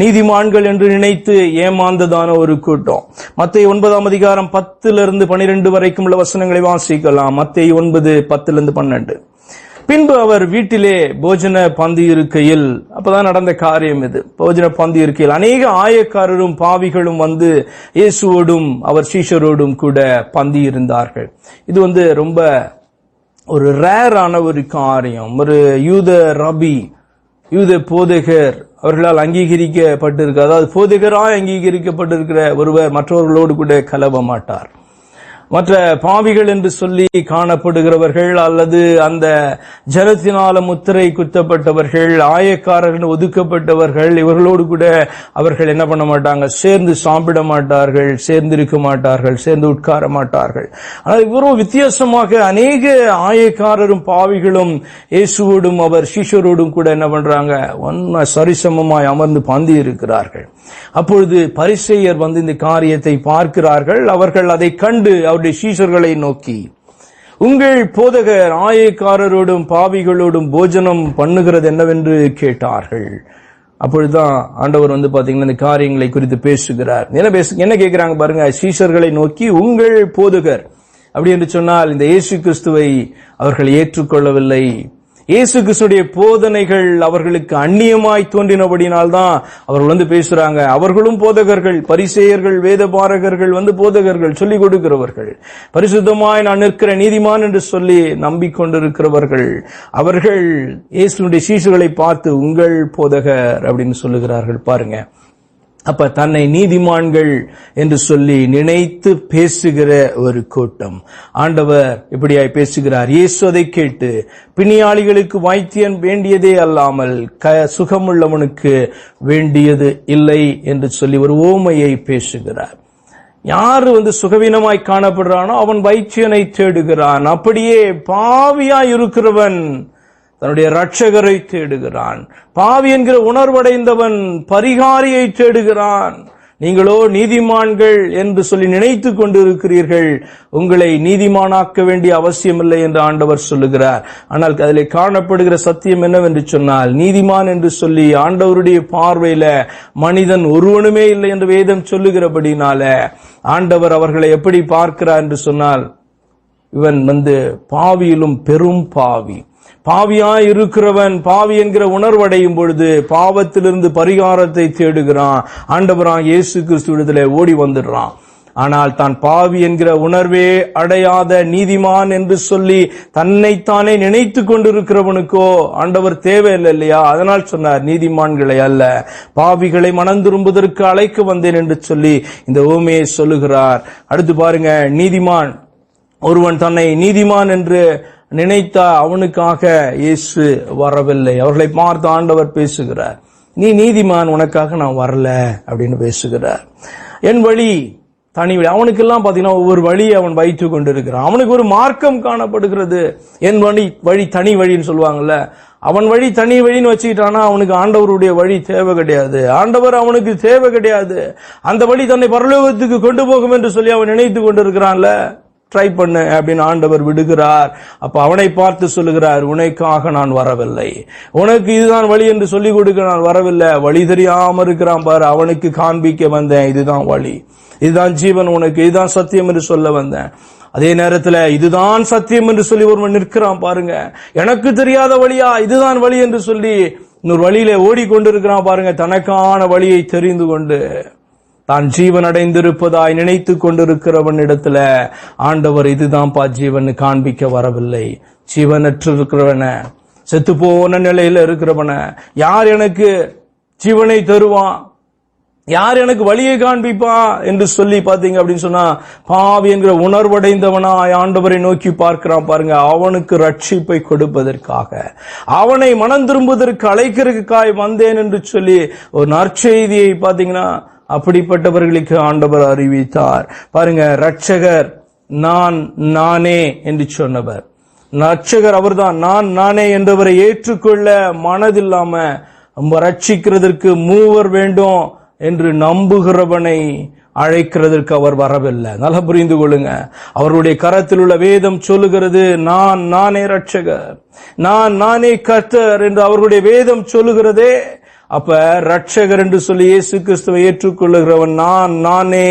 நீதிமான்கள் என்று நினைத்து ஏமாந்ததான ஒரு கூட்டம். மத்திய ஒன்பதாம் அதிகாரம் பத்துல இருந்து பனிரெண்டு வரைக்கும் உள்ள வசனங்களை வாசிக்கலாம். மத்திய ஒன்பது பத்துல இருந்து பன்னெண்டு. பின்பு அவர் வீட்டிலே போஜன பந்தி இருக்கையில் அப்பதான் நடந்த காரியம் இது. போஜன பந்தி இருக்கையில் அநேக ஆயக்காரரும் பாவிகளும் வந்து இயேசுவோடும் அவர் சீஷரோடும் கூட பந்தி இருந்தார்கள். இது வந்து ரொம்ப ஒரு ரேரான ஒரு காரியம். ஒரு யூத ரபி யூத போதகர் அவர்களால் அங்கீகரிக்கப்பட்டிருக்க அதாவது போதகராய் அங்கீகரிக்கப்பட்டிருக்கிற ஒருவர் மற்றவர்களோடு கூட கலவ மாட்டார் மற்ற பாவிகள் என்று சொல்லி காணப்படுகிறவர்கள் அல்லது அந்த ஜலத்தினால முத்திரை குத்தப்பட்டவர்கள் ஆயக்காரர்கள் ஒதுக்கப்பட்டவர்கள் இவர்களோடு கூட அவர்கள் என்ன பண்ண மாட்டாங்க? சேர்ந்து சாப்பிட மாட்டார்கள் சேர்ந்து இருக்க மாட்டார்கள் சேர்ந்து உட்கார மாட்டார்கள். ஆனால் இவரும் வித்தியாசமாக அநேக ஆயக்காரரும் பாவிகளும் இயேசுவோடும் அவர் சீஷரோடும் கூட என்ன பண்றாங்க? ஒன்ன சரிசமமாய் அமர்ந்து பந்தி இருக்கிறார்கள் அப்பொழுது பரிசெயர் வந்து இந்த காரியத்தை பார்க்கிறார்கள். அவர்கள் அதை கண்டு அவருடைய சீஷர்களை நோக்கி உங்கள் போதகர் ஆயக்காரரோடும் பாவிகளோடும் போஜனம் பண்ணுகிறது என்னவென்று கேட்டார்கள். அப்பொழுதுதான் ஆண்டவர் வந்து பாத்தீங்கன்னா இந்த காரியங்களை குறித்து பேசுகிறார். என்ன பேசு என்ன கேட்கிறாங்க பாருங்க சீஷர்களை நோக்கி உங்கள் போதகர் அப்படி என்று சொன்னால் இந்த இயேசு கிறிஸ்துவை அவர்கள் ஏற்றுக்கொள்ளவில்லை. இயேசு கிறிஸ்துடைய போதனைகள் அவர்களுக்கு அந்நியமாய் தோன்றினபடினால்தான் அவர்கள் வந்து பேசுறாங்க. அவர்களும் போதகர்கள் பரிசேயர்கள் வேத பாரகர்கள் வந்து போதகர்கள் சொல்லிக் கொடுக்கிறவர்கள். பரிசுத்தமாய் நான் நிற்கிற நீதிமான் என்று சொல்லி நம்பிக்கொண்டிருக்கிறவர்கள். அவர்கள் இயேசுடைய சீசுகளை பார்த்து உங்கள் போதகர் அப்படின்னு சொல்லுகிறார்கள். பாருங்க. அப்ப தன்னை நீதிமான்கள் என்று சொல்லி நினைத்து பேசுகிற ஒரு கூட்டம். ஆண்டவர் இப்படியாய் பேசுகிறார். இயேசு அதை கேட்டு பிணியாளிகளுக்கு வைத்தியன் வேண்டியதே அல்லாமல் க சுகமுள்ளவனுக்கு வேண்டியது இல்லை என்று சொல்லி ஒரு ஓமையை பேசுகிறார். யாரு வந்து சுகவீனமாய் காணப்படுறானோ அவன் வைத்தியனை தேடுகிறான். அப்படியே பாவியாய் இருக்கிறவன் தன்னுடைய ரட்சகரை தேடுகிறான். பாவி என்கிற உணர்வடைந்தவன் பரிகாரியை தேடுகிறான். நீங்களோ நீதிமான்கள் என்று சொல்லி நினைத்து கொண்டிருக்கிறீர்கள். உங்களை நீதிமானாக்க வேண்டிய அவசியமில்லை என்று ஆண்டவர் சொல்லுகிறார். ஆனால் அதில் காணப்படுகிற சத்தியம் என்னவென்று சொன்னால் நீதிமான் என்று சொல்லி ஆண்டவருடைய பார்வையில மனிதன் ஒருவனுமே இல்லை என்று வேதம் சொல்லுகிறபடினால ஆண்டவர் அவர்களை எப்படி பார்க்கிறார் என்று சொன்னால் இவன் வந்து பாவியிலும் பெரும் பாவி. பாவியாய் இருக்கிறவன் பாவி என்கிற உணர்வடையும் பொழுது பாவத்திலிருந்து பரிகாரத்தை தேடுகிறான். ஆண்டவரான் இயேசு விடுதலை ஓடி வந்துடுறான். ஆனால் தான் பாவி என்கிற உணர்வே அடையாத நீதிமான் என்று சொல்லி தன்னைத்தானே நினைத்து கொண்டிருக்கிறவனுக்கோ ஆண்டவர் தேவையில்லை இல்லையா? அதனால் சொன்னார் நீதிமான்களை அல்ல பாவிகளை மணந்திரும்புவதற்கு அழைக்க வந்தேன் என்று சொல்லி இந்த ஓமையை சொல்லுகிறார். அடுத்து பாருங்க நீதிமான் ஒருவன் தன்னை நீதிமான் என்று நினைத்த அவனுக்காக இயேசு வரவில்லை. அவர்களை பார்த்து ஆண்டவர் பேசுகிறார். நீ நீதிமான் உனக்காக நான் வரல அப்படின்னு பேசுகிறார். என் வழி தனி வழி. அவனுக்கெல்லாம் பார்த்தீங்கன்னா ஒவ்வொரு வழியை அவன் வைத்து கொண்டிருக்கிறான். அவனுக்கு ஒரு மார்க்கம் காணப்படுகிறது. என் வழி வழி தனி வழின்னு சொல்லுவாங்கல்ல அவன் வழி தனி வழின்னு வச்சுக்கிட்டானா அவனுக்கு ஆண்டவருடைய வழி தேவை கிடையாது. ஆண்டவர் அவனுக்கு தேவை கிடையாது. அந்த வழி தன்னை பரலோகத்துக்கு கொண்டு போகும் என்று சொல்லி அவன் நினைத்து கொண்டிருக்கிறான்ல. ட்ரை பண்ணு அப்படின்னு ஆண்டவர் விடுகிறார். அப்ப அவனை பார்த்து சொல்லுகிறார் உனக்காக நான் வரவில்லை. உனக்கு இதுதான் வழி என்று சொல்லிக் கொடுக்க நான் வரவில்லை. வழி தெரியாம இருக்கிறான் பாரு. அவனுக்கு காண்பிக்க வந்தேன். இதுதான் வழி. இதுதான் ஜீவன் உனக்கு. இதுதான் சத்தியம் என்று சொல்ல வந்தேன். அதே நேரத்தில் இதுதான் சத்தியம் என்று சொல்லி ஒருவன் நிற்கிறான் பாருங்க. எனக்கு தெரியாத வழியா இதுதான் வழி என்று சொல்லி இன்னொரு வழியில ஓடிக்கொண்டிருக்கிறான் பாருங்க. தனக்கான வழியை தெரிந்து கொண்டு தான் ஜீவன் அடைந்திருப்பதாய் நினைத்து கொண்டிருக்கிறவன் இடத்துல ஆண்டவர் இதுதான்ப்பா ஜீவன் காண்பிக்க வரவில்லை. ஜீவனற்று இருக்கிறவன செத்து போன நிலையில இருக்கிறவன யார் எனக்கு ஜீவனை தருவான்? யார் எனக்கு வழியை காண்பிப்பான் என்று சொல்லி பாத்தீங்க அப்படின்னு சொன்னா பாவி என்கிற உணர்வடைந்தவனாய் ஆண்டவரை நோக்கி பார்க்கிறான் பாருங்க. அவனுக்கு ரட்சிப்பை கொடுப்பதற்காக அவனை மனம் திரும்புவதற்கு அழைக்கிறதுக்காய் வந்தேன் என்று சொல்லி ஒரு நற்செய்தியை பாத்தீங்கன்னா அப்படிப்பட்டவர்களுக்கு ஆண்டவர் அறிவித்தார். பாருங்க ரட்சகர் நான் நானே என்று சொன்னவர். ரட்சகர் அவர்தான் நான் நானே என்றவரை ஏற்றுக்கொள்ள மனதில்லாம நம்ம ரட்சிக்கிறதற்கு மூவர் வேண்டும் என்று நம்புகிறவனை அழைக்கிறதற்கு அவர் வரவில்லை. நல்லா புரிந்து கொள்ளுங்க. அவருடைய கரத்தில் உள்ள வேதம் சொல்லுகிறது நான் நானே ரட்சகர் நான் நானே கர்த்தர் என்று அவர்களுடைய வேதம் சொல்லுகிறதே அப்ப ரட்சகர் என்று சொல்லி இயேசு கிறிஸ்துவை ஏற்றுக்கொள்ளுகிறவன் நான் நானே.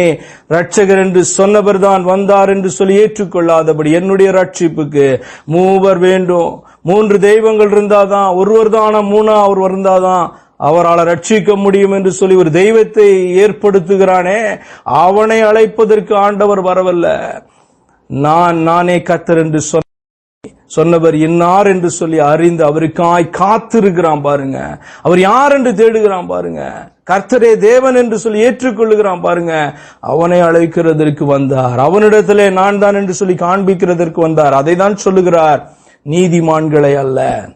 ரட்சகர் என்று சொன்னவர் தான் வந்தார் என்று சொல்லி ஏற்றுக்கொள்ளாதபடி என்னுடைய ரட்சிப்புக்கு மூவர் வேண்டும். மூன்று தெய்வங்கள் இருந்தாதான் ஒருவர் தானா மூணா அவர் இருந்தாதான் அவரால் ரட்சிக்க முடியும் என்று சொல்லி ஒரு தெய்வத்தை ஏற்படுத்துகிறானே. அவனை அழைப்பதற்கு ஆண்டவர் வரவல்ல. நான் நானே கத்தர் என்று சொன்ன சொன்னவர் இன்னார் என்று சொல்லி அறிந்து அவருக்காய் காத்திருக்கிறான் பாருங்க. அவர் யார் என்று தேடுகிறான் பாருங்க. கர்த்தரே தேவன் என்று சொல்லி ஏற்றுக்கொள்ளுகிறான் பாருங்க. அவனை அழைக்கிறதற்கு வந்தார். அவனிடத்திலே நான் தான் என்று சொல்லி காண்பிக்கிறதற்கு வந்தார். அதை தான் சொல்லுகிறார். நீதிமான்களை அல்ல.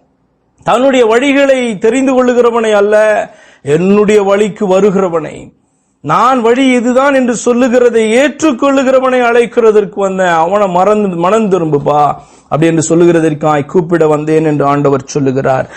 தன்னுடைய வழிகளை தெரிந்து கொள்ளுகிறவனை அல்ல. என்னுடைய வழிக்கு வருகிறவனை. நான் வழி இதுதான் என்று சொல்லுகிறதை ஏற்றுக்கொள்ளுகிறவனை அழைக்கிறதற்கு வந்தேன் அவனை மறந்து மனம் திரும்புப்பா. அப்படி என்று சொல்லுகிறதற்காய் கூப்பிட வந்தேன் என்று ஆண்டவர் சொல்லுகிறார்.